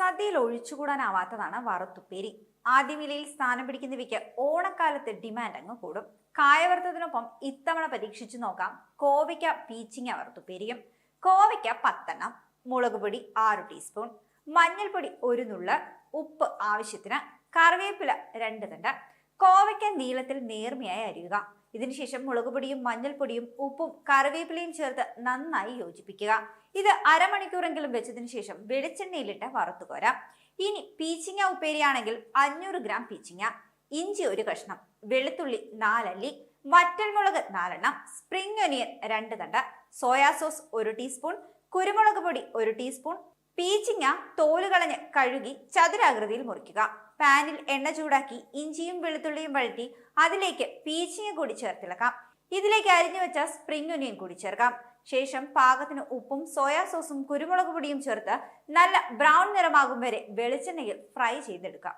സദ്യയിൽ ഒഴിച്ചുകൂടാനാവാത്തതാണ് വറുത്തുപ്പേരി. ആദ്യ വിലയിൽ സ്ഥാനം പിടിക്കുന്നവയ്ക്ക് ഓണക്കാലത്ത് ഡിമാൻഡ് അങ്ങ് കൂടും. കായവർത്തതിനൊപ്പം ഇത്തവണ പരീക്ഷിച്ചു നോക്കാം. കോവയ്ക്ക പീച്ചിങ്ങ വറുത്തുപ്പേരിയും. കോവയ്ക്ക പത്തെണ്ണം. മുളക് പൊടി ആറ് ടീസ്പൂൺ. മഞ്ഞൾപ്പൊടി ഒരു നുള്ള്. ഉപ്പ് ആവശ്യത്തിന് കറിവേപ്പില രണ്ട് തണ്ട്. കോവയ്ക്ക നീളത്തിൽ നേർമയായി അരിയുക. ഇതിനുശേഷം മുളക് പൊടിയും മഞ്ഞൾപ്പൊടിയും ഉപ്പും കറിവേപ്പിലയും ചേർത്ത് നന്നായി യോജിപ്പിക്കുക. ഇത് അരമണിക്കൂറെങ്കിലും വെച്ചതിന് ശേഷം വെളിച്ചെണ്ണയിലിട്ട് വറുത്തു കോരാം ഇനി പീച്ചിങ്ങ ഉപ്പേരിയാണെങ്കിൽ അഞ്ഞൂറ് ഗ്രാം പീച്ചിങ്ങ ഇഞ്ചി ഒരു കഷ്ണം വെളുത്തുള്ളി നാലല്ലി വറ്റൽമുളക് നാലെണ്ണം സ്പ്രിംഗ് ഒനിയൻ രണ്ട് തണ്ട് സോയാ സോസ് ഒരു ടീസ്പൂൺ കുരുമുളക് പൊടി ഒരു ടീസ്പൂൺ പീച്ചിങ്ങ തോലുകളഞ്ഞ് കഴുകി ചതുരാകൃതിയിൽ മുറിക്കുക. പാനിൽ എണ്ണ ചൂടാക്കി ഇഞ്ചിയും വെളുത്തുള്ളിയും വഴറ്റി അതിലേക്ക് പീച്ചിങ്ങ കൂടി ചേർത്തിളക്കാം. ഇതിലേക്ക് അരിഞ്ഞു വെച്ച സ്പ്രിംഗ് ഒനിയൻ കൂടി ചേർക്കാം. ശേഷം പാകത്തിന് ഉപ്പും സോയാ സോസും കുരുമുളക് പൊടിയും ചേർത്ത് നല്ല ബ്രൗൺ നിറമാകും വരെ വെളിച്ചെണ്ണയിൽ ഫ്രൈ ചെയ്തെടുക്കാം.